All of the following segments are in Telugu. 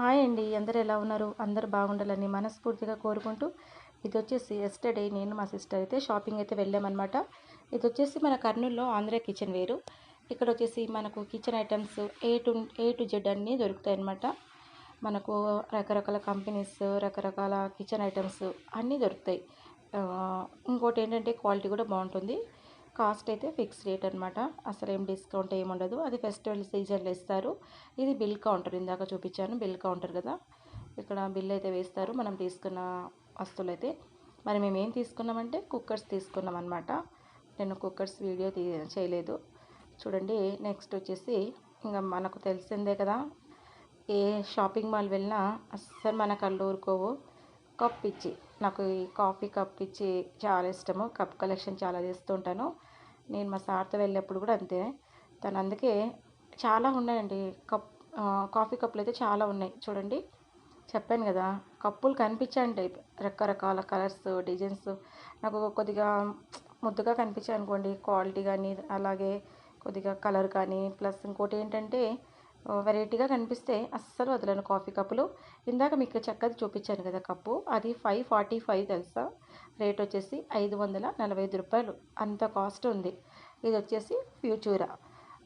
హాయ్ అండి. అందరు ఎలా ఉన్నారు? అందరు బాగుండాలని మనస్ఫూర్తిగా కోరుకుంటూ ఇది వచ్చేసి ఎస్టర్డే. నేను మా సిస్టర్ అయితే షాపింగ్ అయితే వెళ్ళామన్నమాట. ఇది వచ్చేసి మన కర్నూలులో ఆంధ్ర కిచెన్ వేరు. ఇక్కడ వచ్చేసి మనకు kitchen items A to A to Z అన్నీ దొరుకుతాయి అన్నమాట మనకు రకరకాల కంపెనీస్ రకరకాల కిచెన్ ఐటమ్స్ అన్నీ దొరుకుతాయి. ఇంకోటి ఏంటంటే క్వాలిటీ కూడా బాగుంటుంది. కాస్ట్ అయితే ఫిక్స్ రేట్ అనమాట అసలు ఏం డిస్కౌంట్ ఏమి ఉండదు. అది ఫెస్టివల్ సీజన్లో ఇస్తారు. ఇది బిల్ కౌంటర్. ఇందాక చూపించాను. బిల్ కౌంటర్ కదా. ఇక్కడ బిల్ అయితే వేస్తారు. మనం తీసుకున్న వస్తువులు అయితే మరి మేము ఏం తీసుకున్నామంటే కుక్కర్స్ తీసుకున్నాం అనమాట నేను కుక్కర్స్ వీడియో తీ చేయలేదు. చూడండి. నెక్స్ట్ వచ్చేసి ఇంకా మనకు తెలిసిందే కదా. ఏ షాపింగ్ మాల్ వెళ్ళినా అస్సలు మన కళ్ళు ఊరుకోవు. కప్ ఇచ్చి నాకు ఈ కాఫీ కప్ ఇచ్చి చాలా ఇష్టము. కప్ కలెక్షన్ చాలా చేస్తుంటాను. నేను మా సార్తో వెళ్ళినప్పుడు కూడా అంతే. తను అందుకే చాలా ఉన్నాయండి. కప్ కాఫీ కప్పులు అయితే చాలా ఉన్నాయి. చూడండి. చెప్పాను కదా కప్పులు కనిపించాయండి. రకరకాల కలర్స్ డిజైన్స్. నాకు కొద్దిగా ముద్దుగా కనిపించాయి అనుకోండి. క్వాలిటీ కానీ అలాగే కొద్దిగా కలర్ కానీ ప్లస్ ఇంకోటి ఏంటంటే వెరైటీగా కనిపిస్తే అస్సలు వదలను కాఫీ కప్పులు. ఇందాక మీకు చక్కది చూపించాను కదా కప్పు. అది ఫైవ్ ఫార్టీ ఫైవ్ తెలుసా? రేట్ వచ్చేసి ఐదు వందల నలభై ఐదు రూపాయలు. అంత కాస్ట్ ఉంది. ఇది వచ్చేసి ఫ్యూచూరా.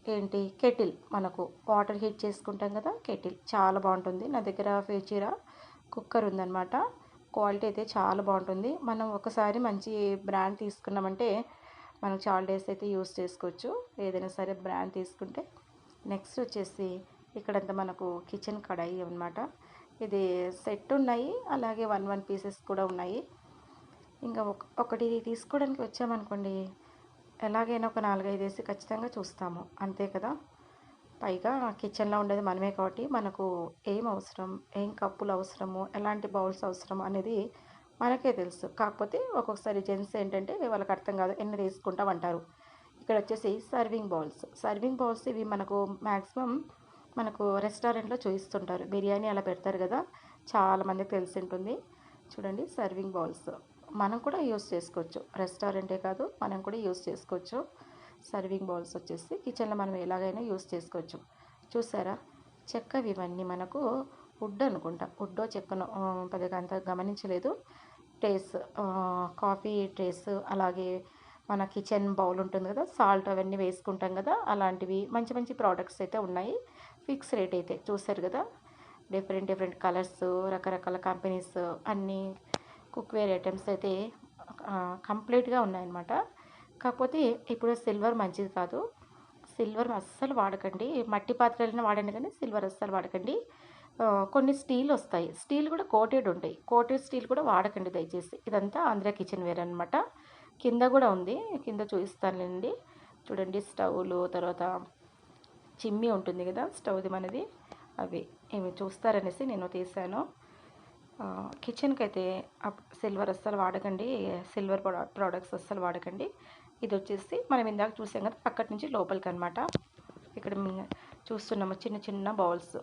ఏంటి? కెటిల్ మనకు. వాటర్ హీట్ చేసుకుంటాం కదా కెటిల్. చాలా బాగుంటుంది. నా దగ్గర ఫ్యూచూరా కుక్కర్ ఉందన్నమాట. క్వాలిటీ అయితే చాలా బాగుంటుంది. మనం ఒకసారి మంచి బ్రాండ్ తీసుకున్నామంటే మనం చాలా డేస్ అయితే యూస్ చేసుకోవచ్చు. ఏదైనా సరే బ్రాండ్ తీసుకుంటే నెక్స్ట్ వచ్చేసి ఇక్కడంతా మనకు కిచెన్ కడాయి అన్నమాట. ఇది సెట్ ఉన్నాయి అలాగే వన్ వన్ పీసెస్ కూడా ఉన్నాయి. ఇంకా ఒక ఒకటి తీసుకోవడానికి వచ్చామనుకోండి ఎలాగైనా ఒక నాలుగైదు వేసి ఖచ్చితంగా చూస్తాము. అంతే కదా? పైగా కిచెన్లో ఉండేది మనమే కాబట్టి మనకు ఏం అవసరం ఏం కప్పులు అవసరము ఎలాంటి బౌల్స్ అవసరం అనేది మనకే తెలుసు. కాకపోతే ఒక్కొక్కసారి జెంట్స్ ఏంటంటే వాళ్ళకి అర్థం కాదు ఎన్ని తీసుకుంటాం అంటారు. ఇక్కడ వచ్చేసి సర్వింగ్ బౌల్స్. సర్వింగ్ బౌల్స్ ఇవి మనకు మ్యాక్సిమం మనకు రెస్టారెంట్లో చూపిస్తుంటారు బిర్యానీ అలా పెడతారు కదా చాలామందికి తెలిసి ఉంటుంది చూడండి సర్వింగ్ బౌల్స్. మనం కూడా యూస్ చేసుకోవచ్చు. రెస్టారెంటే కాదు మనం కూడా యూస్ చేసుకోవచ్చు. సర్వింగ్ బౌల్స్ వచ్చేసి కిచెన్లో మనం ఎలాగైనా యూస్ చేసుకోవచ్చు. చూసారా? చెక్కవి ఇవన్నీ మనకు వుడ్ అనుకుంటా. వుడ్డో చెక్కను పెద్దగా అంత గమనించలేదు. ట్రేస్ కాఫీ ట్రేస్ అలాగే మన కిచెన్ బౌల్ ఉంటుంది కదా సాల్ట్ అవన్నీ వేసుకుంటాం కదా అలాంటివి మంచి మంచి ప్రోడక్ట్స్ అయితే ఉన్నాయి. ఫిక్స్ రేట్ అయితే చూసారు కదా డిఫరెంట్ డిఫరెంట్ కలర్స్ రకరకాల కంపెనీస్ అన్నీ కుక్వేర్ ఐటమ్స్ అయితే కంప్లీట్గా ఉన్నాయన్నమాట. కాకపోతే ఇప్పుడు సిల్వర్ మంచిది కాదు. సిల్వర్ అస్సలు వాడకండి. మట్టి పాత్రలను వాడండి కానీ సిల్వర్ అస్సలు వాడకండి. కొన్ని స్టీల్ వస్తాయి. స్టీల్ కూడా కోటెడ్ ఉంటాయి. కోటెడ్ స్టీల్ కూడా వాడకండి దయచేసి. ఇదంతా ఆంధ్ర కిచెన్ వేర్ అనమాట కింద కూడా ఉంది. కింద చూపిస్తానండి చూడండి స్టవ్లు తర్వాత చిమ్మి ఉంటుంది కదా స్టవ్ది మనది. అవి ఇవి చూస్తారనేసి నేను తీసాను. కిచెన్కి అయితే అప్- సిల్వర్ అస్సలు వాడకండి. సిల్వర్ ప్రోడక్ట్స్ అస్సలు వాడకండి. ఇది వచ్చేసి మనం ఇందాక చూసాం కదా అక్కడి నుంచి లోపలికి అనమాట ఇక్కడ చూస్తున్నాము చిన్న చిన్న బౌల్స్.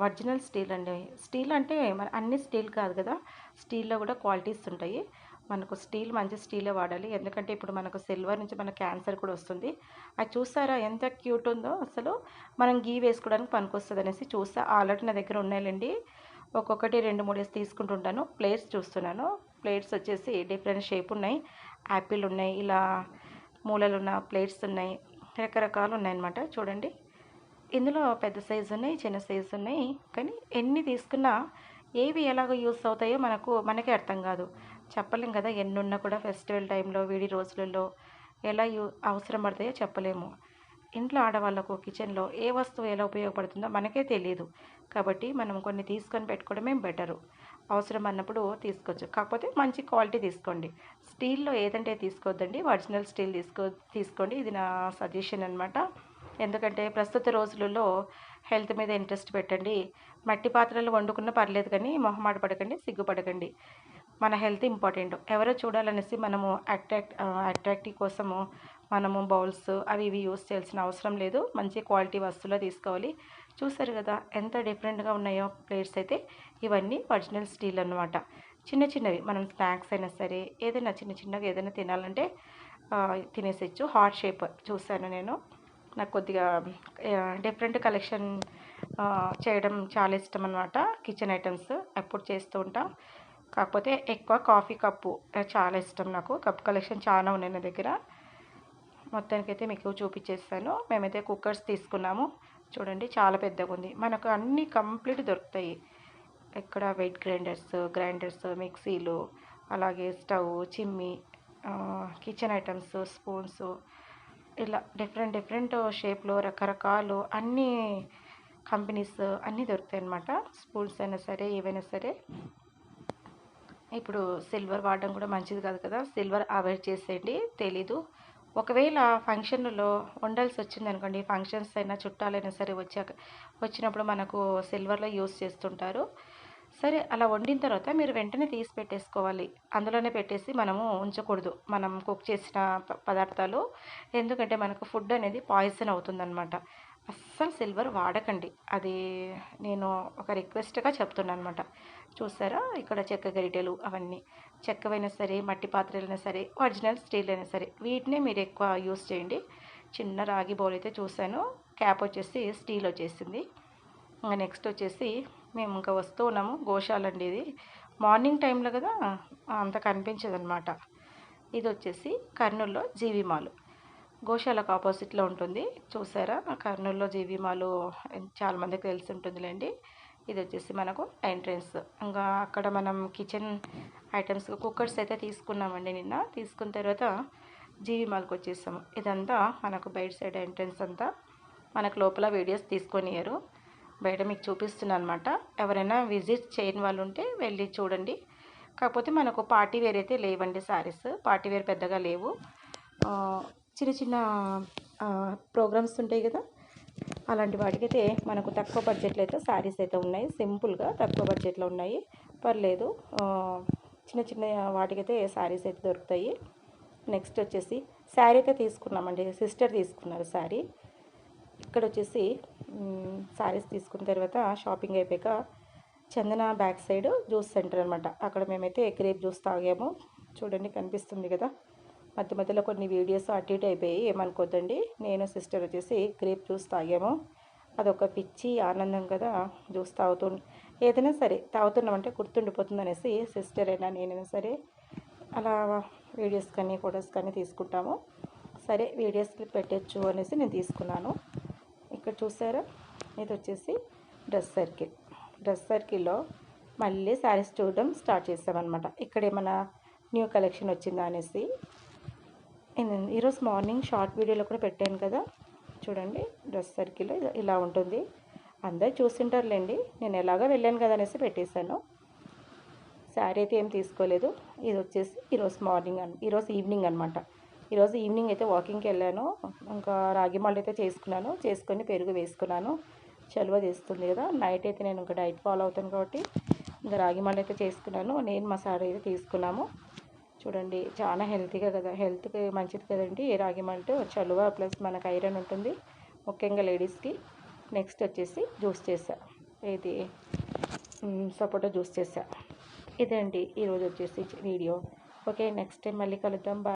ఒరిజినల్ స్టీల్ అండి. స్టీల్ అంటే మన అన్ని స్టీల్ కాదు కదా స్టీల్లో కూడా క్వాలిటీస్ ఉంటాయి. మనకు స్టీల్ మంచి స్టీలే వాడాలి. ఎందుకంటే ఇప్పుడు మనకు సిల్వర్ నుంచి మన క్యాన్సర్ కూడా వస్తుంది. అది చూసారా ఎంత క్యూట్ ఉందో? అసలు మనం గీ వేసుకోవడానికి పనికొస్తుంది అనేసి చూసా ఆల్రెడీ నా దగ్గర ఉన్నాయండి ఒక్కొక్కటి రెండు మూడు వేసి తీసుకుంటుంటాను. ప్లేట్స్ చూస్తున్నాను. ప్లేట్స్ వచ్చేసి డిఫరెంట్ షేప్ ఉన్నాయి. యాపిల్ ఉన్నాయి ఇలా మూలలు ఉన్న ప్లేట్స్ ఉన్నాయి. రకరకాలు ఉన్నాయన్నమాట చూడండి. ఇందులో పెద్ద సైజు ఉన్నాయి చిన్న సైజు ఉన్నాయి. కానీ ఎన్ని తీసుకున్నా ఏవి ఎలాగ యూస్ అవుతాయో మనకు మనకే అర్థం కాదు. చెప్పలేం కదా ఎన్నున్నా కూడా ఫెస్టివల్ టైంలో వేడి రోజులలో ఎలా యూ అవసరం పడతాయో చెప్పలేము. ఇంట్లో ఆడవాళ్ళకు కిచెన్లో ఏ వస్తువు ఎలా ఉపయోగపడుతుందో మనకే తెలియదు కాబట్టి మనం కొన్ని తీసుకొని పెట్టుకోవడమే బెటరు. అవసరం అన్నప్పుడు తీసుకోవచ్చు. కాకపోతే మంచి క్వాలిటీ తీసుకోండి. స్టీల్లో ఏదంటే తీసుకోవద్దండి. ఒరిజినల్ స్టీల్ తీసుకో తీసుకోండి. ఇది నా సజెషన్ అనమాట ఎందుకంటే ప్రస్తుత రోజులలో హెల్త్ మీద ఇంట్రెస్ట్ పెట్టండి. మట్టి పాత్రలు వండుకున్నా పర్లేదు కానీ మొహమాట పడకండి సిగ్గుపడకండి. మన హెల్త్ ఇంపార్టెంట్. ఎవరో చూడాలనేసి మనము అట్రాక్ట్ అట్రాక్టివ్ కోసము మనము బౌల్స్ అవి ఇవి యూస్ చేయాల్సిన అవసరం లేదు. మంచి క్వాలిటీ వస్తువులు తీసుకోవాలి. చూసారు కదా ఎంత డిఫరెంట్గా ఉన్నాయో ప్లేట్స్ అయితే. ఇవన్నీ ఒరిజినల్ స్టీల్ అన్నమాట. చిన్న చిన్నవి మనం స్నాక్స్ అయినా సరే ఏదైనా చిన్న చిన్నగా ఏదైనా తినాలంటే ఆ, తినేసేయచ్చు హార్ట్ షేప్ చూశాను నేను. నాకు కొద్దిగా డిఫరెంట్ కలెక్షన్ చేయడం చాలా ఇష్టం అనమాట కిచెన్ ఐటమ్స్ ఎప్పుడు చేస్తూ ఉంటాం. కాకపోతే ఎక్కువ కాఫీ కప్పు. చాలా ఇష్టం నాకు. కప్ కలెక్షన్ చాలా ఉన్నాయి నా దగ్గర. మొత్తానికైతే మీకు చూపించేస్తాను. మేమైతే కుక్కర్స్ తీసుకున్నాము. చూడండి చాలా పెద్దగా ఉంది. మనకు అన్నీ కంప్లీట్ దొరుకుతాయి. ఇక్కడ వెయిట్ గ్రైండర్స్ గ్రైండర్స్ మిక్సీలు అలాగే స్టవ్ చిమ్మి కిచెన్ ఐటమ్స్ స్పూన్స్ ఇలా డిఫరెంట్ డిఫరెంట్ షేప్లో రకరకాలు అన్నీ కంపెనీస్ అన్నీ దొరుకుతాయి అన్నమాట స్పూన్స్ అయినా సరే ఏవైనా సరే. ఇప్పుడు సిల్వర్ వాడడం కూడా మంచిది కాదు కదా. సిల్వర్ అవాయిడ్ చేసేయండి. తెలీదు. ఒకవేళ ఫంక్షన్లో వండాల్సి వచ్చింది అనుకోండి ఫంక్షన్స్ అయినా చుట్టాలైనా సరే వచ్చాక వచ్చినప్పుడు మనకు సిల్వర్లో యూస్ చేస్తుంటారు. సరే అలా వండిన తర్వాత మీరు వెంటనే తీసి పెట్టేసుకోవాలి. అందులోనే పెట్టేసి మనము ఉంచకూడదు. మనం కుక్ చేసిన ప- పదార్థాలు. ఎందుకంటే మనకు ఫుడ్ అనేది పాయిజన్ అవుతుందన్నమాట. అస్సలు సిల్వర్ వాడకండి. అది నేను ఒక రిక్వెస్ట్గా చెప్తున్నాను అనమాట చూసారా? ఇక్కడ చెక్క గరిటెలు అవన్నీ. చెక్కవైనా సరే మట్టి పాత్రలైనా సరే ఒరిజినల్ స్టీల్ అయినా సరే వీటినే మీరు ఎక్కువ యూస్ చేయండి. చిన్న రాగి బౌల్ అయితే చూశాను క్యాప్ వచ్చేసి స్టీల్ వచ్చేసింది. ఇంకా నెక్స్ట్ వచ్చేసి మేము ఇంకా వస్తూ ఉన్నాము. గోశాల అండి ఇది. మార్నింగ్ టైంలో కదా? అంత కనిపించదనమాట ఇది వచ్చేసి కర్నూలులో జీవిమాలు గోశాలకు ఆపోజిట్లో ఉంటుంది. చూసారా? కర్నూలులో జీవి మాలు చాలామందికి తెలిసి ఉంటుందిలేండి. ఇది వచ్చేసి మనకు ఎంట్రెన్స్. ఇంకా అక్కడ మనం కిచెన్ ఐటమ్స్ కుక్కర్స్ అయితే తీసుకున్నామండి నిన్న. తీసుకున్న తర్వాత జీవి మాల్కి వచ్చేసాము. ఇదంతా మనకు బయట సైడ్ ఎంట్రెన్స్ అంతా మనకు లోపల వీడియోస్ తీసుకొనియారు బయట మీకు చూపిస్తున్నాను అనమాట ఎవరైనా విజిట్ చేయని వాళ్ళు ఉంటే వెళ్ళి చూడండి. కాకపోతే మనకు పార్టీ వేర్ అయితే లేవండి శారీస్ పార్టీ వేర్ పెద్దగా లేవు. చిన్న చిన్న ప్రోగ్రామ్స్ ఉంటాయి కదా? అలాంటి వాటికైతే మనకు తక్కువ బడ్జెట్లో అయితే శారీస్ అయితే ఉన్నాయి. సింపుల్గా తక్కువ బడ్జెట్లో ఉన్నాయి. పర్లేదు. చిన్న చిన్న వాటికైతే శారీస్ అయితే దొరుకుతాయి. నెక్స్ట్ వచ్చేసి శారీ అయితే తీసుకున్నామండి. సిస్టర్ తీసుకున్నారు శారీ. ఇక్కడ వచ్చేసి శారీస్ తీసుకున్న తర్వాత షాపింగ్ అయిపోయాక Chandana back side juice centre అనమాట అక్కడ మేమైతే గ్రేప్ జ్యూస్ తాగాము. చూడండి కనిపిస్తుంది కదా? మధ్య మధ్యలో కొన్ని వీడియోస్ అటు ఇటు అయిపోయి ఏమనుకోద్దండి? నేను సిస్టర్ వచ్చేసి గ్రేప్ జ్యూస్ తాగాము. అదొక పిచ్చి ఆనందం కదా జ్యూస్ తాగుతూ ఏదైనా సరే తాగుతున్నామంటే గుర్తుండిపోతుంది అనేసి సిస్టర్ అయినా నేనైనా సరే అలా వీడియోస్ కానీ ఫొటోస్ కానీ తీసుకుంటాము. సరే వీడియోస్ పెట్టచ్చు అనేసి నేను తీసుకున్నాను. ఇక్కడ చూసారా? ఇది వచ్చేసి డ్రెస్ సర్కిల్. డ్రెస్ సర్కిల్లో మళ్ళీ శారీస్ చూడడం స్టార్ట్ చేసామన్నమాట. ఇక్కడ ఏమైనా న్యూ కలెక్షన్ వచ్చిందా అనేసి ఈరోజు మార్నింగ్ షార్ట్ వీడియోలో కూడా పెట్టాను కదా. చూడండి డ్రెస్ సర్కిల్ ఇలా ఉంటుంది. అందరు చూసింటారులేండి నేను ఎలాగో వెళ్ళాను కదా అనేసి పెట్టేశాను. శారీ అయితే ఏం తీసుకోలేదు. ఇది వచ్చేసి ఈరోజు మార్నింగ్ అన్ ఈరోజు ఈవినింగ్ అనమాట ఈరోజు ఈవినింగ్ అయితే వాకింగ్కి వెళ్ళాను. ఇంకా రాగి మాల్ట్ అయితే చేసుకున్నాను. చేసుకొని పెరుగు వేసుకున్నాను. చలువ చేస్తుంది కదా. నైట్ అయితే నేను ఇంకా డైట్ ఫాలో అవుతాను కాబట్టి ఇంకా రాగి మాల్ట్ అయితే చేసుకున్నాను. నేను మా సారీ అయితే తీసుకున్నాము. చూడండి చాలా హెల్తీగా కదా హెల్త్కి మంచిది కదండి ఈ రాగి మాల్ట్ చలువ ప్లస్ మనకు ఐరన్ ఉంటుంది ముఖ్యంగా లేడీస్కి నెక్స్ట్ వచ్చేసి జ్యూస్ చేసా ఇది సపోటా జ్యూస్ చేసా ఇదండి ఈరోజు వచ్చేసి వీడియో. ఓకే నెక్స్ట్ టైం మళ్ళీ కలుద్దాం బాయ్